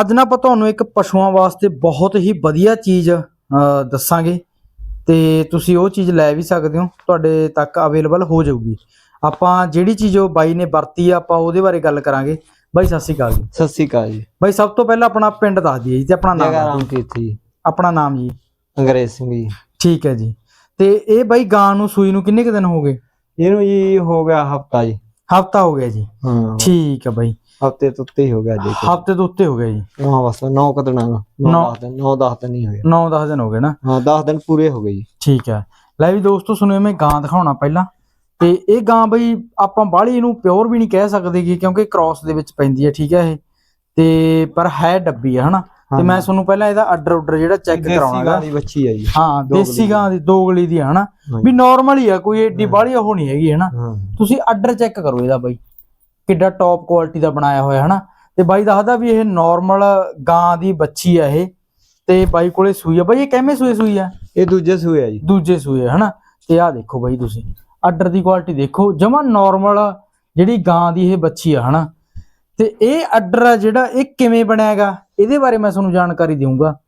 ਅੱਜ ਨਾ ਆਪਾਂ ਤੁਹਾਨੂੰ ਇੱਕ ਪਸ਼ੂਆਂ ਵਾਸਤੇ ਬਹੁਤ ਹੀ ਵਧੀਆ ਚੀਜ਼ ਦੱਸਾਂਗੇ। ਤੇ ਤੁਸੀਂ ਉਹ ਚੀਜ਼ ਲੈ ਵੀ ਸਕਦੇ ਹੋ ਤੁਹਾਡੇ ਤੱਕ ਅਵੇਲੇਬਲ ਹੋ ਜਾਊਗੀ। ਆਪਾਂ ਜਿਹੜੀ ਚੀਜ਼ ਉਹ ਬਾਈ ਨੇ ਵਰਤੀ ਆ ਆਪਾਂ ਉਹਦੇ ਬਾਰੇ ਗੱਲ ਕਰਾਂਗੇ। ਬਾਈ ਸਤਿ ਸ਼੍ਰੀ ਅਕਾਲ ਜੀ। ਸਤਿ ਸ੍ਰੀ ਅਕਾਲ ਜੀ। ਬਾਈ ਸਭ ਤੋਂ ਪਹਿਲਾਂ ਆਪਣਾ ਪਿੰਡ ਦੱਸ ਦਈਏ ਜੀ ਤੇ ਆਪਣਾ ਨਾਮ ਰਾਮ। ਕੀਰਤੀ ਜੀ। ਆਪਣਾ ਨਾਮ ਜੀ। ਅੰਗਰੇਜ਼ ਸਿੰਘ ਜੀ। ਠੀਕ ਹੈ ਜੀ। ਤੇ ਇਹ ਬਾਈ ਗਾਂ ਨੂੰ ਸੂਈ ਨੂੰ ਕਿੰਨੇ ਕੁ ਦਿਨ ਹੋ ਗਏ? ਇਹਨੂੰ ਜੀ ਹੋ ਗਿਆ ਹਫਤਾ ਜੀ। ਹਫਤਾ ਹੋ ਗਿਆ ਜੀ। ਹਾਂ। ਠੀਕ ਹੈ ਬਾਈ। ਹਫ਼ਤੇ ਤੋਂ ਉੱਤੇ ਹੀ ਹੋ ਗਿਆ ਜੀ। ਹਫ਼ਤੇ ਤੋਂ ਉੱਤੇ ਹੋ ਗਿਆ ਜੀ। ਹਾਂ ਬਸ 9 ਕਦਣਾ ਨੌ। 9 10 ਦਿਨ 9 10 ਦਿਨ ਨਹੀਂ ਹੋਇਆ 9-10 ਦਿਨ ਹੋ ਗਏ ਨਾ। ਹਾਂ 10 ਦਿਨ ਪੂਰੇ ਹੋ ਗਏ ਜੀ। ਠੀਕ ਹੈ। ਲੈ ਵੀ ਦੋਸਤੋ ਸੁਣਿਓ ਮੈਂ ਗਾਂ ਦਿਖਾਉਣਾ ਪਹਿਲਾਂ। ਤੇ ਇਹ ਗਾਂ ਬਈ ਆਪਾਂ ਬਾਹਲੀ ਇਹਨੂੰ ਪਿਓਰ ਵੀ ਨਹੀਂ ਕਹਿ ਸਕਦੇ ਕਿਉਂਕਿ ਕ੍ਰਾਸ ਦੇ ਵਿੱਚ ਪੈਂਦੀ ਹੈ ਠੀਕ ਹੈ ਇਹ। ਤੇ ਪਰ ਹੈ ਡੱਬੀ ਹੈ ਹਨਾ? ਤੇ ਮੈਂ ਤੁਹਾਨੂੰ ਪਹਿਲਾਂ ਇਹਦਾ ਆਰਡਰ ਆਰਡਰ ਜਿਹੜਾ ਚੈੱਕ ਦੇਸੀ ਕਰਾਉਣਾਗਾ ਗਾਂ ਦੀ ਬੱਚੀ ਹੈ ਜੀ। ਹਾਂ ਦੇਸੀ। ਗਾਂ ਦੀ ਦੋਗਲੀ ਦੀ ਹਨਾ। ਵੀ ਨਾਰਮਲ ਹੀ ਆ ਕੋਈ ਏਡੀ। ਬਾਹਲੀ ਉਹ ਨਹੀਂ ਹੈਗੀ ਹਨਾ? ਤੁਸੀਂ ਆਰਡਰ ਚੈੱਕ ਕਰੋ ਇਹਦਾ ਬਾਈ ਕਿੱਡਾ ਟੌਪ ਕੁਆਲਿਟੀ ਦਾ ਬਣਾਇਆ ਹੋਇਆ ਹਨਾ? ਤੇ ਬਾਈ ਦੱਸਦਾ ਵੀ ਇਹ ਨਾਰਮਲ ਗਾਂ ਦੀ ਬੱਚੀ ਆ ਇਹ। ਤੇ ਬਾਈ ਕੋਲੇ ਸੂਈ ਆ। ਬਾਈ ਇਹ ਕਿਵੇਂ ਸੂਈ ਸੂਈ ਆ? ਇਹ ਦੂਜੇ ਸੂਏ ਆ ਜੀ। ਦੂਜੇ ਸੂਏ ਹਨਾ? ਤੇ ਆਹ ਦੇਖੋ ਬਾਈ ਤੁਸੀਂ। ਆਰਡਰ ਦੀ ਕੁਆਲਿਟੀ ਦੇਖੋ। ਜਮਾ ਨਾਰਮਲ ਜਿਹੜੀ ਗਾਂ ਦੀ ਇਹ ਬੱਚੀ ਆ ਹਨਾ? ਤੇ ਇਹ ਆਰਡਰ ਆ ਜਿਹੜਾ ਇਹ ਕਿਵੇਂ ਬਣਿਆਗਾ? ਇਹਦੇ ਬਾਰੇ ਮੈਂ ਤੁਹਾਨੂੰ ਜਾਣਕਾਰੀ ਦੇਵਾਂਗਾ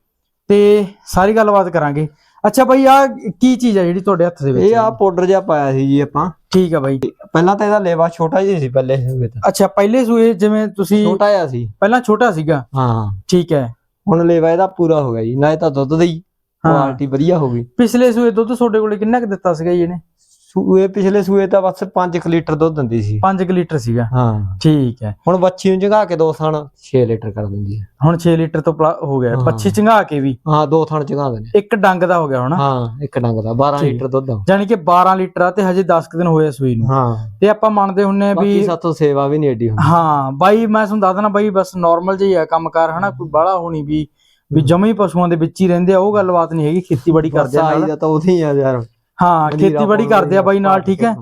ਤੇ ਸਾਰੀ ਗੱਲਬਾਤ ਕਰਾਂਗੇ। ਅੱਛਾ ਬਾਈ ਆ ਕੀ ਚੀਜ਼ ਆ ਜਿਹੜੀ ਤੁਹਾਡੇ ਹੱਥ ਦੇ ਵਿੱਚ? ਇਹ ਆ ਪਾਊਡਰ ਜਿਹਾ ਪਾਇਆ ਸੀ ਜੀ ਆਪਾਂ। ਠੀਕ ਆ ਬਾਈ। ਪਹਿਲਾਂ ਤਾਂ ਇਹਦਾ ਲੇਵਾ ਛੋਟਾ ਜਿਹਾ ਸੀ ਪਹਿਲੇ ਸੂਏ ਤਾਂ। ਅੱਛਾ ਪਹਿਲੇ ਸੂਏ ਜਿਵੇਂ ਤੁਸੀਂ ਛੋਟਾ ਜਿਹਾ ਸੀ। ਪਹਿਲਾਂ ਛੋਟਾ ਸੀਗਾ? ਹਾਂ। ਠੀਕ ਹੈ। ਹੁਣ ਲੇਵਾ ਇਹਦਾ ਪੂਰਾ ਹੋ ਗਿਆ ਜੀ। ਨਾ ਇਹ ਤਾਂ ਦੁੱਧ ਦੀ ਹਾਂ। ਕੁਆਲਿਟੀ ਵਧੀਆ ਹੋ ਗਈ। ਪਿਛਲੇ ਸੂਏ ਦੁੱਧ ਤੁਹਾਡੇ ਕੋਲੇ ਕਿੰਨਾ ਕੁ ਦਿੱਤਾ ਸੀਗਾ ਜੀ ਇਹਨੇ? ਸੂਏ ਪਿਛਲੇ ਸੂਏ ਤਾਂ ਬਸ 5 ਲੀਟਰ ਦੁੱਧ ਦਿੰਦੀ ਸੀ। 5 ਲੀਟਰ ਸੀਗਾ। ਹਾਂ। ਠੀਕ ਹੈ। ਹੁਣ ਬੱਚੀ ਨੂੰ ਜਗਾ ਕੇ ਦੋ ਥਣ 6 ਲੀਟਰ ਕਰ ਦਿੰਦੀ ਹੈ। ਹੁਣ 6 ਲੀਟਰ ਤੋਂ ਹੋ ਗਿਆ। ਪੱਛੀ ਚੰਗਾ ਕੇ ਵੀ। ਹਾਂ ਦੋ ਥਣ ਜਗਾ ਦਿੰਦੇ ਇੱਕ ਡੰਗ ਦਾ ਹੋ ਗਿਆ ਹੁਣ। ਹਾਂ ਇੱਕ ਡੰਗ ਦਾ 12 ਠੀਕ। ਲੀਟਰ ਦੁੱਧ ਆ। ਜਾਨੀ ਕਿ 12 ਲੀਟਰ ਆ ਤੇ ਹਜੇ 10 ਕੁ ਦਿਨ ਹੋਏ ਸੂਈ ਨੂੰ। ਹਾਂ। ਤੇ ਆਪਾਂ ਮੰਨਦੇ ਹੁੰਨੇ ਆ ਬਾਕੀ ਵੀ ਸਾਤੋਂ ਸੇਵਾ ਵੀ ਨਹੀਂ ਏਡੀ ਹੁੰਦੀ। ਹਾਂ ਬਾਈ ਮੈਂ ਤੁਹਾਨੂੰ ਦੱਸ ਦੇਣਾ ਬਾਈ ਬਸ ਨਾਰਮਲ ਜਿਹਾ ਹੀ ਆ ਕੰਮਕਾਰ ਹਨਾ ਕੋਈ ਬਾਹਲਾ ਹੋਣੀ ਵੀ ਵੀ ਜਮੇ ਪਸ਼ੂਆਂ ਦੇ ਵਿੱਚ ਹੀ ਰਹਿੰਦੇ ਆ ਉਹ ਗੱਲਬਾਤ ਨਹੀਂ ਹੈਗੀ ਖੇਤੀਬਾੜੀ ਕਰਦੇ ਆ ਨਾਲ। ਤਾਂ ਉਹੀ ਆ ਯਾਰ। ਹਾਂ ਖੇਤੀਬਾੜੀ ਕਰਦੇ ਆ ਬਾਈ ਨਾਲ ਠੀਕ ਹੈ।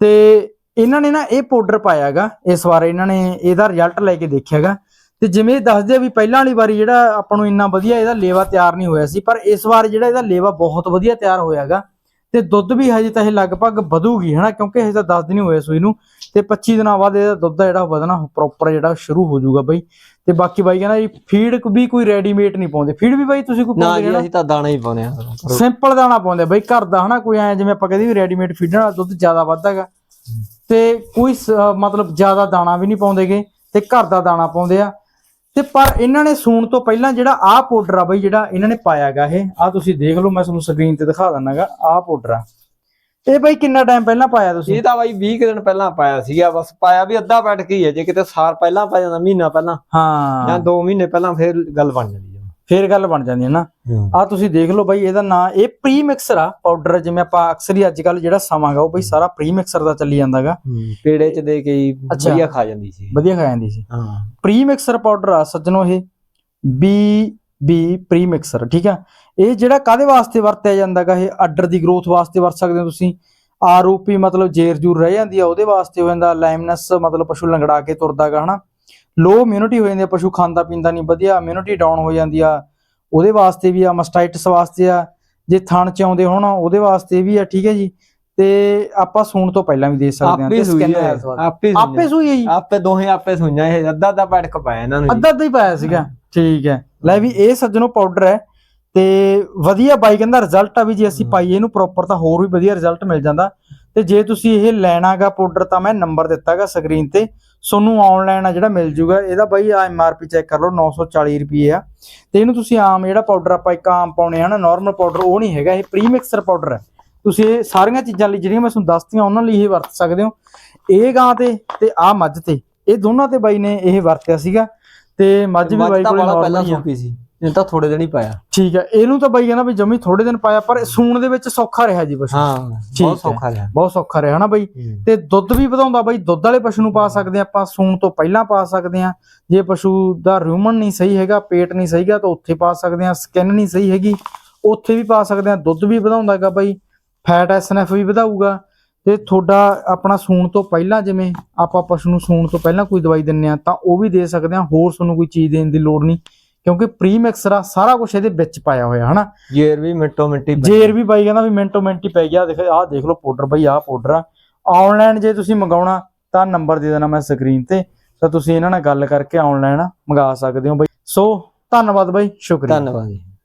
ਤੇ ਇਹਨਾਂ ਨੇ ਨਾ ਇਹ ਪਾਊਡਰ ਪਾਇਆਗਾ ਇਸ ਵਾਰ ਇਹਨਾਂ ਨੇ ਇਹਦਾ ਰਿਜ਼ਲਟ ਲੈ ਕੇ ਦੇਖਿਆਗਾ। ਤੇ ਜਿਵੇਂ ਦੱਸਦੇ ਆ ਵੀ ਪਹਿਲਾਂ ਵਾਲੀ ਵਾਰੀ ਜਿਹੜਾ ਆਪਾਂ ਨੂੰ ਇੰਨਾ ਵਧੀਆ ਇਹਦਾ ਲੇਵਾ ਤਿਆਰ ਨਹੀਂ ਹੋਇਆ ਸੀ ਪਰ ਇਸ ਵਾਰ ਜਿਹੜਾ ਇਹਦਾ ਲੇਵਾ ਬਹੁਤ ਵਧੀਆ ਤਿਆਰ ਹੋਇਆਗਾ। ਤੇ ਦੁੱਧ ਵੀ ਹਜੇ ਤਾਂ ਇਹ ਲਗਭਗ ਵਧੂਗੀ ਹਨਾ? ਕਿਉਂਕਿ ਹਜੇ ਤਾਂ 10 ਦਿਨ ਹੀ ਹੋਏ ਸੂਈ ਨੂੰ ਤੇ 25 ਦਿਨਾਂ ਬਾਅਦ ਇਹਦਾ ਦੁੱਧ ਜਿਹੜਾ ਵਧਣਾ ਪ੍ਰੋਪਰ ਜਿਹੜਾ ਸ਼ੁਰੂ ਹੋ ਜਾਊਗਾ ਬਾਈ। ਤੇ ਬਾਕੀ ਬਾਈ ਕਹਿੰਦਾ ਜੀ ਫੀਡ ਵੀ ਕੋਈ ਰੈਡੀਮੇਡ ਨਹੀਂ ਪਾਉਂਦੇ। ਫੀਡ ਵੀ ਬਾਈ ਤੁਸੀਂ ਕੋਈ ਨਾ ਪਾਉਂਦੇ ਜੀ ਨਾ ਅਸੀਂ ਤਾਂ ਦਾਣਾ ਹੀ ਪਾਉਂਦੇ ਆ ਸਿੰਪਲ ਦਾਣਾ ਪਾਉਂਦੇ ਬਈ ਘਰ ਦਾ ਹਨਾ? ਕੋਈ ਐ ਜਿਵੇਂ ਆਪਾਂ ਕਹਿੰਦੇ ਵੀ ਰੈਡੀਮੇਡ ਫੀਡਰ ਵਾਲਾ ਦੁੱਧ ਜ਼ਿਆਦਾ ਵੱਧਦਾਗਾ ਤੇ ਕੋਈ ਮਤਲਬ ਜ਼ਿਆਦਾ ਦਾਣਾ ਵੀ ਨਹੀਂ ਪਾਉਂਦੇਗੇ ਤੇ ਘਰ ਦਾ ਦਾਣਾ ਪਾਉਂਦੇ ਆ। ਤੇ ਪਰ ਇਹਨਾਂ ਨੇ ਸੂਣ ਤੋਂ ਪਹਿਲਾਂ ਜਿਹੜਾ ਆਹ ਪਾਊਡਰ ਆ ਬਈ ਜਿਹੜਾ ਇਹਨਾਂ ਨੇ ਪਾਇਆਗਾ ਇਹ ਆ ਤੁਸੀਂ ਦੇਖ ਲਓ ਮੈਂ ਤੁਹਾਨੂੰ ਸਕਰੀਨ ਤੇ ਦਿਖਾ ਦਿੰਨਾਗਾ ਆਹ ਪਾਊਡਰ ਆ। ਇਹ ਬਈ ਕਿੰਨਾ ਟਾਈਮ ਪਹਿਲਾਂ ਪਾਇਆ ਤੁਸੀਂ? ਇਹ ਤਾਂ ਬਾਈ 20 ਕੁ ਦਿਨ ਪਹਿਲਾਂ ਪਾਇਆ ਸੀਗਾ ਬਸ ਪਾਇਆ ਵੀ ਅੱਧਾ ਬੈਠ ਕੇ ਹੀ ਹੈ ਜੇ ਕਿਤੇ ਸਾਲ ਪਹਿਲਾਂ ਪਾ ਜਾਂਦਾ ਮਹੀਨਾ ਪਹਿਲਾਂ। ਜਾਂ ਹਾਂ 2 ਮਹੀਨੇ ਪਹਿਲਾਂ ਫਿਰ ਗੱਲ ਬਣ ਜਾਂਦੀ। ਫੇਰ ਗੱਲ ਬਣ ਜਾਂਦੀ ਹੈ ਨਾ। ਆ ਤੁਸੀਂ ਦੇਖ ਲਓ ਬਾਈ ਇਹਦਾ ਨਾਂ ਇਹ ਪ੍ਰੀ ਮਿਕਸਰ ਆ ਪਾਊਡਰ ਜਿਵੇਂ ਆਪਾਂ ਅਕਸਰ ਹੀ ਅੱਜ ਕੱਲ ਜਿਹੜਾ ਸਮਾਂਗਾ ਉਹ ਬਈ ਸਾਰਾ ਪ੍ਰੀ ਮਿਕਸਰ ਦਾ ਚੱਲੀ ਜਾਂਦਾਗਾ ਪੇੜੇ ਚ ਦੇ ਕੇ। ਵਧੀਆ ਖਾ ਜਾਂਦੀ ਸੀ। ਵਧੀਆ ਖਾ ਜਾਂਦੀ ਸੀ। ਹਾਂ। ਪ੍ਰੀ ਮਿਕਸਰ ਪਾਊਡਰ ਆ ਸੱਜਣੋ ਇਹ। ਬੀ ਬੀ ਪ੍ਰੀ ਮਿਕਸਰ ਠੀਕ ਆ? ਇਹ ਜਿਹੜਾ ਕਾਦੇ ਵਾਸਤੇ ਵਰਤਿਆ ਜਾਂਦਾਗਾ ਇਹ ਆਰਡਰ ਦੀ ਗਰੋਥ ਵਾਸਤੇ ਵਰਤ ਸਕਦੇ ਹੋ ਤੁਸੀਂ? ਆਰਓਪੀ ਮਤਲਬ ਜੇਰ ਜੂਰ ਰਹਿ ਜਾਂਦੀ ਆ ਉਹਦੇ ਵਾਸਤੇ ਹੋ ਜਾਂਦਾ ਲਾਈਮਨਸ ਮਤਲਬ ਪਸ਼ੂ ਲੰਗੜਾ ਕੇ ਤੁਰਦਾਗਾ ਹਨਾ? ਲੋ ਇਮਿਊਨਿਟੀ ਹੋ ਜਾਂਦੀ ਆ ਪਸ਼ੂ ਖਾਂਦਾ ਪੀਂਦਾ ਨਹੀਂ ਵਧੀਆ ਇਮਿਊਨਿਟੀ ਡਾਊਨ ਹੋ ਜਾਂਦੀ ਆ। ਉਹਦੇ ਵਾਸਤੇ ਵੀ ਆ ਮਸਟਾਈਟਸ ਵਾਸਤੇ ਆ ਜੇ ਥਣ ਚ ਆਉਂਦੇ ਹੋਣ ਉਹਦੇ ਵਾਸਤੇ ਵੀ ਆ ਠੀਕ ਹੈ ਜੀ। ਤੇ ਆਪਾਂ ਸੂਣ ਤੋਂ ਪਹਿਲਾਂ ਵੀ ਦੇ ਸਕਦੇ ਹਾਂ ਆਪੇ ਤੇ ਵਾਸਤੇ। ਆਪੇ ਆਪੇ ਸੂਈ ਹੈ ਜੀ। ਆਪੇ ਦੋਹੇ ਆਪੇ ਸੁਈਆਂ ਇਹ ਅੱਧਾ ਅੱਧਾ ਬੈਠ ਕੇ ਪਾਇਆ ਇਹਨਾਂ ਨੂੰ। ਅੱਧਾ ਅੱਧਾ ਹੀ ਪਾਇਆ ਸੀਗਾ ਠੀਕ ਹੈ। ਲੈ ਵੀ ਇਹ ਸੱਜਣੋ ਪਾਊਡਰ ਹੈ ਤੇ ਵਧੀਆ ਬਾਈ ਕਹਿੰਦਾ ਰਿਜ਼ਲਟ ਆ ਵੀ ਜੇ ਅਸੀਂ। ਪਾਈਏ ਇਹਨੂੰ ਪ੍ਰੋਪਰ ਤਾਂ ਹੋਰ ਵੀ ਵਧੀਆ ਰਿਜ਼ਲਟ ਮਿਲ ਜਾਂਦਾ। ਤੇ ਜੇ ਤੁਸੀਂ ਇਹ ਲੈਣਾਗਾ ਪਾਊਡਰ ਤਾਂ ਮੈਂ ਨੰਬਰ ਦਿੱਤਾਗਾ ਸਕਰੀਨ ਤੇ। ਤੁਹਾਨੂੰ ਆਨਲਾਈਨ ਆ ਜਿਹੜਾ ਮਿਲ ਜੂਗਾ ਇਹਦਾ ਬਾਈ ਆ ਐਮਆਰਪੀ ਚੈੱਕ ਕਰ ਲਓ 940 ਰੁਪਏ ਆ। ਤੇ ਇਹਨੂੰ ਤੁਸੀਂ ਆਮ ਜਿਹੜਾ ਪਾਊਡਰ ਆਪਾਂ ਇੱਕ ਆਮ ਪਾਉਣੇ ਆ ਨਾ ਨਾਰਮਲ ਪਾਊਡਰ ਉਹ ਨਹੀਂ ਹੈਗਾ ਇਹ ਪ੍ਰੀ ਮਿਕਸਰ ਪਾਊਡਰ ਹੈ ਤੁਸੀਂ ਇਹ ਸਾਰੀਆਂ ਚੀਜ਼ਾਂ ਲਈ ਜਿਹੜੀਆਂ ਮੈਂ ਤੁਹਾਨੂੰ ਦੱਸਤੀਆਂ ਉਹਨਾਂ ਲਈ ਇਹ ਵਰਤ ਸਕਦੇ ਹੋ। ਇਹ ਗਾਂ ਤੇ ਤੇ ਆ ਮੱਝ ਤੇ ਇਹ ਦੋਨਾਂ ਤੇ ਬਾਈ ਨੇ ਇਹ ਵਰਤਿਆ ਸੀਗਾ। ਤੇ ਮੱਝ ਵੀ ਬਾਈ ਕੋਲੇ ਨਾਰਮਲ ਹੀ ਸੀ। ਇਹ ਤਾਂ ਥੋੜੇ ਦਿਨ ਹੀ ਪਾਇਆ। ਠੀਕ ਹੈ ਇਹਨੂੰ ਤਾਂ ਬਾਈ ਕਹਿੰਦਾ ਵੀ ਜਮੀ ਥੋੜੇ ਦਿਨ ਪਾਇਆ ਪਰ ਸੂਣ ਦੇ ਵਿੱਚ ਸੌਖਾ ਰਿਹਾ ਜੀ ਪਸ਼ੂ। ਹਾਂ ਹੈ। ਬਹੁਤ ਸੌਖਾ ਰਿਹਾ। ਬਹੁਤ ਸੌਖਾ ਰਿਹਾ ਹਨਾ ਬਾਈ। ਤੇ ਦੁੱਧ ਵੀ ਵਧਾਉਂਦਾ ਬਾਈ ਦੁੱਧ ਵਾਲੇ ਪਸ਼ੂ ਨੂੰ ਪਾ ਸਕਦੇ ਆ ਆਪਾਂ ਸੂਣ ਤੋਂ ਪਹਿਲਾਂ ਪਾ ਸਕਦੇ ਆ ਜੇ ਪਸ਼ੂ ਦਾ ਰਿਊਮਨ ਨਹੀਂ ਸਹੀ ਹੈਗਾ ਪੇਟ ਨਹੀਂ ਸਹੀਗਾ ਤਾਂ ਉੱਥੇ ਪਾ ਸਕਦੇ ਆ ਸਕਿਨ ਨਹੀਂ ਸਹੀ ਹੈਗੀ ਉੱਥੇ ਵੀ ਪਾ ਸਕਦੇ ਆ ਦੁੱਧ ਵੀ ਵਧਾਉਂਦਾਗਾ ਬਾਈ ਫੈਟ ਐਸਐਨਐਫ ਵੀ ਵਧਾਊਗਾ। ਤੇ ਤੁਹਾਡਾ ਆਪਣਾ ਸੂਣ ਤੋਂ ਪਹਿਲਾਂ ਜਿਵੇਂ ਆਪਾਂ ਪਸ਼ੂ ਨੂੰ ਸੂਣ ਤੋਂ ਪਹਿਲਾਂ ਕੋਈ ਦਵਾਈ ਦਿੰਨੇ ਆ ਤਾਂ ਉਹ ਵੀ ਦੇ ਸਕਦੇ ਆ ਹੋਰ ਤੁਹਾਨੂੰ ਕੋਈ ਚੀਜ਼ ਦੇਣ ਦੀ ਲੋੜ ਨਹੀਂ। ਕਿਉਂਕਿ ਪ੍ਰੀ ਮਿਕਸਰ ਆ ਸਾਰਾ ਕੁਝ ਇਹਦੇ ਵਿੱਚ ਪਾਇਆ ਹੋਇਆ ਹਨਾ? ਜੇਰ ਵੀ ਮਿੰਟੋ ਮਿੰਟੀ ਜੇਰ ਵੀ ਬਾਈ ਕਹਿੰਦਾ ਵੀ ਮਿੰਟੋ ਮਿੰਟ ਪੈ ਗਿਆ ਦੇਖ ਆਹ ਦੇਖ ਲਓ ਪਾਊਡਰ ਬਾਈ ਆਹ ਪਾਊਡਰ ਆ। ਆਨਲਾਈਨ ਜੇ ਤੁਸੀਂ ਮੰਗਾਉਣਾ ਤਾਂ ਨੰਬਰ ਦੇ ਦੇਣਾ ਮੈਂ ਸਕਰੀਨ ਤੇ। ਤਾਂ ਤੁਸੀਂ ਇਹਨਾਂ ਨਾਲ ਗੱਲ ਕਰਕੇ ਆਨਲਾਈਨ ਮੰਗਾ ਸਕਦੇ ਹੋ ਬਾਈ। ਸੋ ਧੰਨਵਾਦ ਬਾਈ ਸ਼ੁਕਰੀਆ। ਧੰਨਵਾਦ ਜੀ।